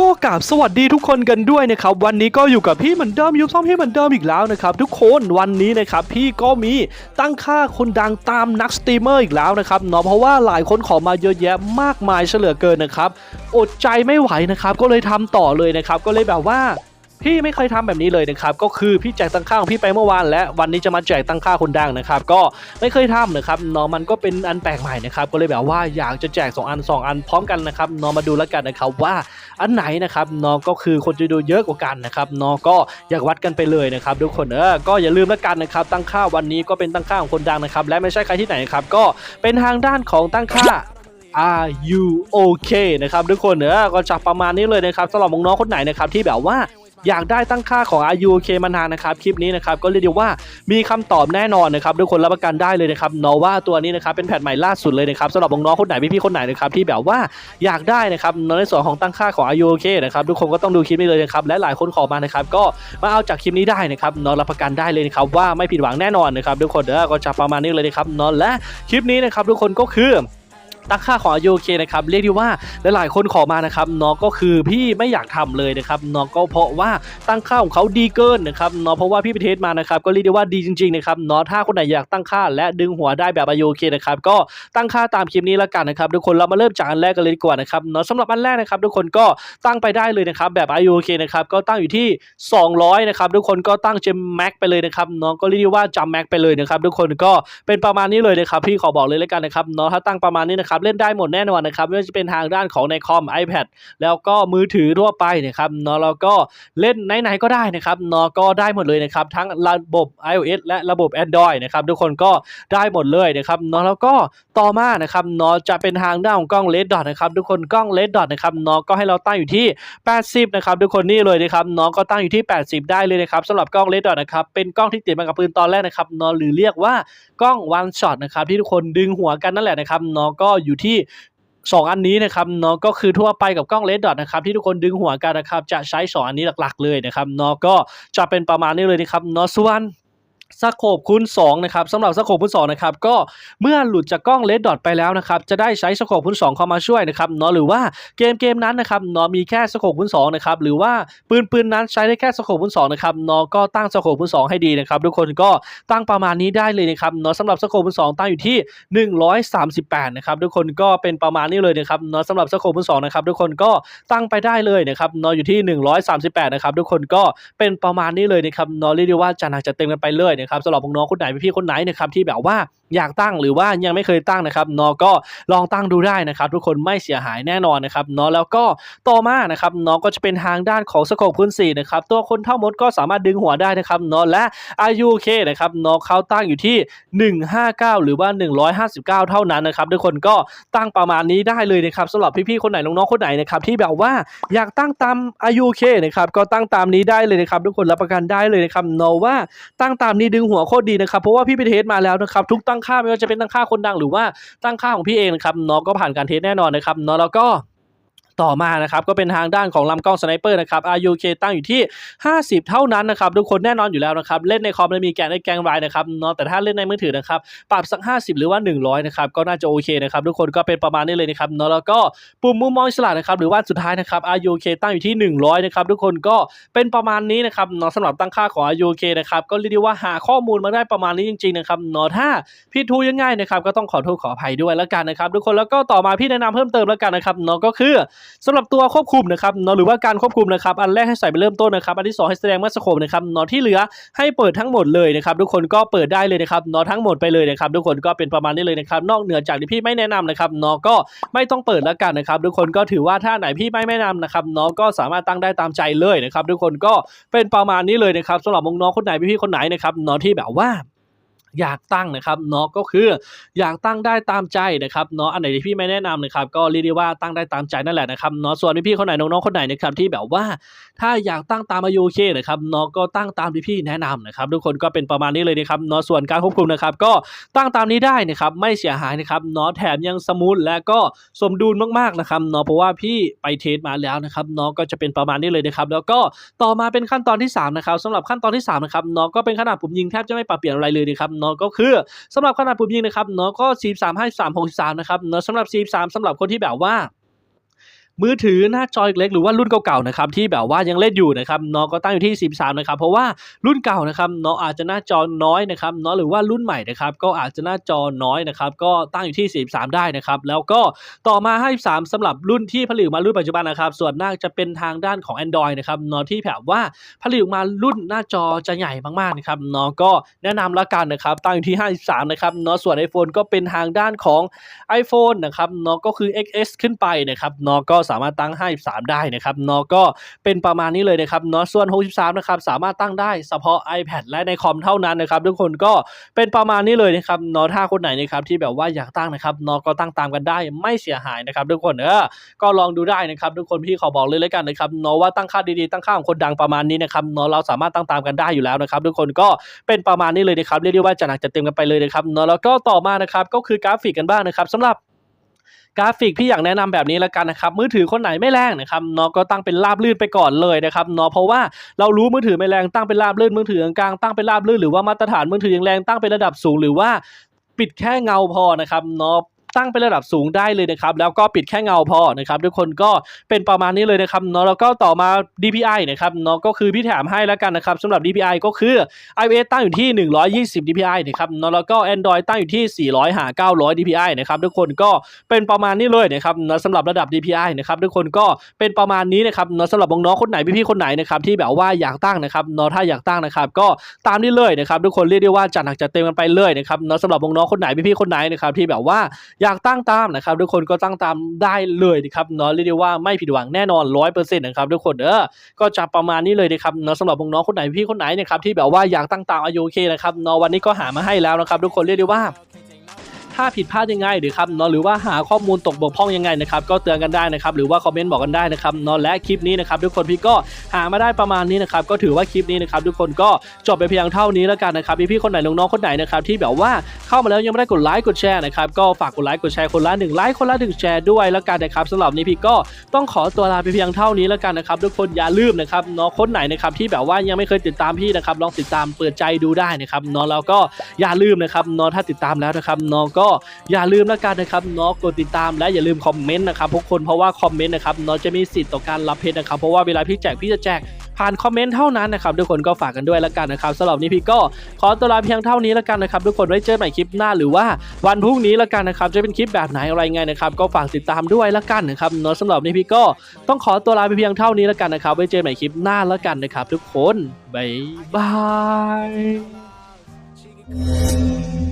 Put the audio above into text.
ก็กราบสวัสดีทุกคนกันด้วยนะครับ วันนี้ก็อยู่กับพี่เหมือนเดิมยุบซ่อมพี่เหมือนเดิมอีกแล้วนะครับ ทุกคนวันนี้นะครับพี่ก็มีตั้งค่าคนดังตามนักสตรีมเมอร์อีกแล้วนะครับเนาะเพราะว่าหลายคนขอมาเยอะแยะมากมายเฉลือเกินนะครับ อดใจไม่ไหวนะครับ ก็เลยทำต่อเลยนะครับ ก็เลยแบบว่า พี่ไม่เคยทำแบบนี้เลยนะครับก็คือพี่แจกตังค่าของพี่ไปเมื่อวานและวันนี้จะมาแจกตังค่าคนดังนะครับก็ไม่เคยทำนะครับเนาะมันก็เป็นอันแปลกใหม่นะครับก็เลยแบบว่าอยากจะแจก 2 อัน 2 อันพร้อมกันนะครับเนาะมาดูแล้วกันนะครับว่าอันไหนนะครับเนาะก็คือคนจะดูเยอะกว่ากันนะครับเนาะก็อยากวัดกันไปเลยนะครับทุกคนเออก็อย่าลืมแล้วกันนะครับตั้งค่าวันนี้ก็เป็นตั้งค่าของคนดังนะครับและไม่ใช่ใครที่ไหนครับก็เป็นทางด้านของตั้งค่า Are you okay นะครับทุกคนเนอก็จะประมาณนี้เลยนะครับสำหรับน้องๆคนไหนนะครับที่แบบว่า อยากได้ตั้งค่าของ RUK มานานนะครับคลิปนี้นะครับก็เรียกได้ว่ามีคำตอบแน่นอนนะครับทุกคนรับประกันได้เลยนะครับเนาะว่าตัวนี้นะครับเป็นแพทใหม่ล่าสุดเลยนะครับสำหรับน้องๆคนไหนพี่ๆคนไหนนะครับที่แบบว่าอยากได้นะครับในส่วนของตั้งค่าของ RUK นะครับทุกคนก็ต้องดูคลิปนี้เลยนะครับและหลายคนขอมานะครับก็มาเอาจากคลิปนี้ได้นะครับเนาะรับประกันได้เลยนะครับว่าไม่ผิดหวังแน่นอนนะครับทุกคนเนอก็จะประมาณนี้เลยนะครับเนาะและคลิปนี้นะครับทุกคนก็คือ ตั้งค่าของอายุโอเคนะครับเรียกได้ว่าหลายๆคนขอมานะครับน้องก็คือพี่ไม่อยากทำเลยนะครับน้องก็เพราะว่าตั้งค่าของเขาดีเกินนะครับน้องเพราะว่าพี่ไปเทสมานะครับก็เรียกได้ว่าดีจริงๆนะครับน้องถ้าคนไหนอยากตั้งค่า และดึงหัวได้แบบอายุโอเคนะครับก็ตั้งค่าตามคลิปนี้แล้วกันนะครับทุกคนเรามาเริ่มจากอันแรกกันเลยดีกว่านะครับเนาะสำหรับอันแรกนะครับทุกคนก็ตั้งไปได้เลยนะครับแบบอายุโอเคนะครับก็ตั้งอยู่ที่ 200นะครับทุกคนก็ตั้งเจมแม็กไปเลยนะครับน้องก็เรียกได้ว่าจำแม็กไปเลยนะครับทุกคนก็เป็นประมาณนี้เลยนะครับพี่ขอบอกเลยแล้วกันนะครับเนาะถ้าตั้งประมาณนี้นะครับเล่นได้หมดแน่นอนนะครับไม่ว่าจะเป็นทางด้านของในคอม iPad แล้วก็มือถือทั่วไปนะครับเนาะแล้วก็เล่นไหนๆก็ได้นะครับเนาะก็ได้หมดเลยนะครับทั้งระบบ iOS และระบบ Android นะครับทุกคนก็ได้หมดเลยนะครับเนาะแล้วก็ต่อมานะครับเนาะจะเป็นทางด้านของกล้อง Red Dot นะครับทุกคนกล้อง Red Dot นะครับเนาะก็ให้เราตั้งอยู่ที่ 80นะครับทุกคนนี่เลยนะครับเน้องก็ตั้งอยู่ที่ 80 ได้เลยนะครับสำหรับกล้องเลดดอทนะครับเป็นกล้องที่ติดมากับปืนตอนแรกนะครับเน้องหรือเรียกว่ากล้องวันช็อตนะครับที่ทุกคนดึงหัวกันนั่นแหละนะครับน้องก็อยู่ที่2อันนี้นะครับเนาะก็คือทั่วไปกับกล้องเลดดอทนะครับที่ทุกคนดึงหัวกันนะครับจะใช้ 2 อันนี้หลักๆเลยนะครับเนาะก็จะเป็นประมาณนี้เลยนะครับเนาะส่วน สโคปคูณ2นะครับสำหรับสโคปคูณ2นะครับก็เมื่อหลุดจากกล้องเลดดอทไปแล้วนะครับจะได้ใช้สโคปคูณ2เข้ามาช่วยนะครับเนาะหรือว่าเกมเกมนั้นนะครับเนาะมีแค่สโคปคูณ2นะครับหรือว่าปืนปืนนั้นใช้ได้แค่สโคปคูณ2นะครับเนาะก็ตั้งสโคปคูณ2ให้ดีนะครับทุกคนก็ตั้งประมาณนี้ได้เลยนะครับเนาะสำหรับสโคปคูณ2ตั้งอยู่ที่ 138นะครับทุกคนก็เป็นประมาณนี้เลยนะครับเนาะสำหรับสโคปคูณ2นะครับทุกคนก็ตั้งไปได้เลยนะครับเนาะอยู่ที่ 138นะครับทุกคนก็เป็นประมาณนี้เลยนะครับเนาะเรียกได้ว่าจะหนักจะเต็มกันไปเลยนะครับสำหรับน้องๆคนไหนพี่ๆคนไหนนะครับที่แบบว่า อยากตั้งหรือว่ายังไม่เคยตั้งนะครับนาะก็ลองตั้งดูได้นะครับ ทุกคนไม่เสียหายแน่นอนนะครับนาะแล้วก็ต่อมานะครับนาะก็จะเป็นทางด้านของสโคปคูณ4นะครับตัวคนเท่ามดก็สามารถดึงหัวได้นะครับนาะและอายุเคนะครับนาะเขาตั้งอยู่ที่ 159 หรือว่า 159 เท่านั้นนะครับทุกคนก็ตั้งประมาณนี้ได้เลยนะครับสำหรับพี่ๆคนไหนน้องๆคนไหนนะครับที่แบบว่าอยากตั้งตามอายุเคนะครับก็ตั้งตามนี้ได้เลยนะครับทุกคนรับประกันได้เลยนะครับนาะว่าตั้งตามนี้ดึงหัวโคตรดีนะครับเพราะว่าพี่ไปเทสมาแล้วนะครับทุกตั้งงค่าไม่ว่าจะเป็นตั้งค่าคนดังหรือว่าตั้งค่าของพี่เองนะครับน้องก็ผ่านการเทสแน่นอนนะครับเนาะแล้วก็ ต่อมานะครับก็เป็นทางด้านของลำกล้องสไนเปอร์นะครับ RUK ตั้งอยู่ที่ 50 เท่านั้นนะครับทุกคนแน่นอนอยู่แล้วนะครับเล่นในคอมแล้วมีแกนในแกงไรนะครับเนาะแต่ถ้าเล่นในมือถือนะครับปรับสัก 50 หรือว่า 100นะครับก็น่าจะโอเคนะครับทุกคนก็เป็นประมาณนี้เลยนะครับเนาะแล้วก็ปุ่มมุมมองอิสระนะครับหรือว่าสุดท้ายนะครับ RUK ตั้งอยู่ที่ 100นะครับทุกคนก็เป็นประมาณนี้นะครับเนาะสำหรับตั้งค่าของ RUK นะครับก็เรียกได้ว่าหาข้อมูลมาได้ประมาณนี้จริงๆนะครับเนาะถ้าผิดทูยังไงนะครับก็ต้องขอโทษขออภัยด้วยแล้วกันนะครับทุกคนแล้วก็ต่อมาพี่แนะนำเพิ่มเติมแล้วกันนะครับเนาะก็คือสำหรับตัวควบคุมนะครับเนาะหรือว่าการควบคุมนะครับอันแรกให้ใส่ไปเริ่มต้นนะครับอันที่สองให้แสดงมาสโคปนะครับเนาะที่เหลือให้เปิดทั้งหมดเลยนะครับทุกคนก็เปิดได้เลยนะครับเนาะทั้งหมดไปเลยนะครับทุกคนก็เป็นประมาณนี้เลยนะครับนอกเหนือจากที่พี่ไม่แนะนำนะครับเนาะก็ไม่ต้องเปิดแล้วกันนะครับทุกคนก็ถือว่าถ้าไหนพี่ไม่แนะนำนะครับเนาะก็สามารถตั้งได้ตามใจเลยนะครับทุกคนก็เป็นประมาณนี้เลยนะครับสำหรับน้องๆคนไหนพี่ๆคนไหนนะครับเนาะที่แบบว่า อยากตั้งนะครับเนาะก็คืออยากตั้งได้ตามใจนะครับเนาะอันไหนที่พี่ไม่แนะนำนะครับก็เรียกได้ว่าตั้งได้ตามใจนั่นแหละนะครับเนาะส่วนพี่ๆคนไหนน้องๆคนไหนนะครับที่แบบว่า ถ้าอยากตั้งตามอายุเคนะครับเนาะก็ตั้งตามที่พี่แนะนำนะครับทุกคนก็เป็นประมาณนี้เลยนะครับเนาะส่วนการควบคุมนะครับก็ตั้งตามนี้ได้นะครับไม่เสียหายนะครับเนาะแถมยังสมูทและก็สมดุลมากๆนะครับเนาะเพราะว่าพี่ไปเทสมาแล้วนะครับเนาะก็จะเป็นประมาณนี้เลยนะครับแล้วก็ต่อมาเป็นขั้นตอนที่สามนะครับสำหรับขั้นตอนที่สามนะครับเนาะก็เป็นขนาดปุ่มยิงแทบจะไม่ปรับเปลี่ยนอะไรเลยนะครับเนาะก็คือสำหรับขนาดปุ่มยิงนะครับเนาะก็43 53 63นะครับเนาะสำหรับ43สำหรับคนที่แบบว่า มือถือหน้าจอเล็กหรือว่ารุ่นเก่าๆนะครับที่แบบว่ายังเล่นอยู่นะครับเนาะก็ตั้งอยู่ที่43นะครับเพราะว่ารุ่นเก่านะครับเนาะอาจจะหน้าจอน้อยนะครับเนาะหรือว่ารุ่นใหม่นะครับก็อาจจะหน้าจอน้อยนะครับก็ตั้งอยู่ที่ 43 ได้นะครับแล้วก็ต่อมา 53สำหรับรุ่นที่ผลิตมารุ่นปัจจุบันนะครับส่วนมาจะเป็นทางด้านของ Android นะครับเนาะที่แบบว่าผลิตมารุ่นหน้าจอจะใหญ่มากๆนะครับเนาะก็แนะนำละกันนะครับตั้งอยู่ที่ 53นะครับเนาะส่วน iPhone ก็เป็นทางด้านของ iPhone นะครับเนาะก็คือ XS ขึ้นไปนะครับเนาะก็สามารถตั้ง 53 ได้นะครับเนาะก็เป็นประมาณนี้เลยนะครับเนาะส่วน 63 นะครับสามารถตั้งได้เฉพาะ iPad และในคอมเท่านั้นนะครับทุกคนก็เป็นประมาณนี้เลยนะครับเนาะถ้าคนไหนนะครับที่แบบว่าอยากตั้งนะครับเนาะก็ตั้งตามกันได้ไม่เสียหายนะครับทุกคนเออก็ลองดูได้นะครับทุกคนพี่ขอบอกเลยแล้วกันนะครับเนาะว่าตั้งค่าดีๆตั้งค่าของคนดังประมาณนี้นะครับเนาะเราสามารถตั้งตามกันได้อยู่แล้วนะครับทุกคนก็เป็นประมาณนี้เลยนะครับเรียกได้ว่าจะหนักจะเต็มกันไปเลยนะครับเนาะแล้วก็ต่อมานะครับก็คือกราฟิกกันบ้างนะครับสำหรับ กราฟิกพี่อยากแนะนำแบบนี้แล้วกันนะครับมือถือคนไหนไม่แรงนะครับเนาะก็ตั้งเป็นราบลื่นไปก่อนเลยนะครับเนาะเพราะว่าเรารู้มือถือไม่แรงตั้งเป็นราบลื่นมือถือกลางตั้งเป็นราบลื่นหรือว่ามาตรฐานมือถือยังแรงตั้งเป็นระดับสูงหรือว่าปิดแค่เงาพอนะครับเนาะ ตั้งเป็นระดับสูงได้เลยนะครับ แล้วก็ปิดแค่เงาพอนะครับ ทุกคนก็เป็นประมาณนี้เลยนะครับเนาะแล้วก็ต่อมา DPI นะครับเนาะก็คือพี่แถมให้แล้วกันนะครับสำหรับ DPI ก็คือ iOS ตั้งอยู่ที่ 120 DPI นะครับเนาะแล้วก็ Android ตั้งอยู่ที่ 400 หา 900 DPI นะครับทุกคนก็เป็นประมาณนี้เลยนะครับเนาะสำหรับระดับ DPI นะครับทุกคนก็เป็นประมาณนี้นะครับเนาะสำหรับน้องๆคนไหนพี่ๆคนไหนนะครับที่แบบว่าอยากตั้งนะครับเนาะถ้าอยากตั้งนะครับ ก็ตามนี้เลยนะครับทุกคนเรียกได้ว่าจัดหนักจัดเต็มกันไปเลยนะครับเนาะสำหรับน้องๆคนไหนพี่ๆคนไหนนะครับที่แบบว่าอยากตั้งตามนะครับทุกคนก็ตั้งตามได้เลยนะครับเนาะเรียกได้ว่าไม่ผิดหวังแน่นอน100%นะครับทุกคนเออก็จะประมาณนี้เลยนะครับเนาะสำหรับน้องคนไหนพี่คนไหนเนะครับที่แบบว่าอยากตั้งตามอายุโอเคนะครับเนาะวันนี้ก็หามาให้แล้วนะครับทุกคนเรียกได้ว่า ถ้าผิดพลาดยังไงหรือครับเนาะหรือว่าหาข้อมูลตกบกพร่องยังไงนะครับก็เตือนกันได้นะครับหรือว่าคอมเมนต์บอกกันได้นะครับเนาะและคลิปนี้นะครับทุกคนพี่ก็หามาได้ประมาณนี้นะครับก็ถือว่าคลิปนี้นะครับทุกคนก็จบไปเพียงเท่านี้แล้วกันนะครับพี่ๆคนไหนน้องๆคนไหนนะครับที่แบบว่าเข้ามาแล้วยังไม่ได้กดไลค์กดแชร์นะครับก็ฝากกดไลค์กดแชร์คนละหนึ่งไลค์คนละหนึ่งแชร์ด้วยแล้วกันนะครับสำหรับนี้พี่ก็ต้องขอตัวลาไปเพียงเท่านี้แล้วกันนะครับทุกคนอย่าลืมนะครับเนาะคนไหนนะครับที่แบบว่ายังไม่เคยติดตามพี่นะครับลองติดตามเปิดใจดูได้นะครับเนาะแล้วก็อย่าลืมนะครับเนาะถ้าติดตามแล้วนะครับเนาะก็อย่าลืมแล้วกันนะครับเนาะกดติดตามและอย่าลืมคอมเมนต์นะครับทุกคนเพราะว่าคอมเมนต์นะครับเนาะจะมีสิทธิ์ต่อการรับเพชรนะครับเพราะว่าเวลาพี่แจกพี่จะแจกผ่านคอมเมนต์เท่านั้นนะครับทุกคนก็ฝากกันด้วยแล้วกันนะครับสำหรับนี้พี่ก็ขอตัวลาเพียงเท่านี้แล้วกันนะครับทุกคนไว้เจอใหม่คลิปหน้าหรือว่าวันพรุ่งนี้แล้วกันนะครับจะเป็นคลิปแบบไหนอะไรไงนะครับก็ฝากติดตามด้วยแล้วกันนะครับเนาะสำหรับนี้พี่ก็ต้องขอตัวลาไปเพียงเท่านี้แล้วกันนะครับไว้เจอใหม่คลิปหน้าแล้วกันนะครับ ทุกคนบ๊ายบาย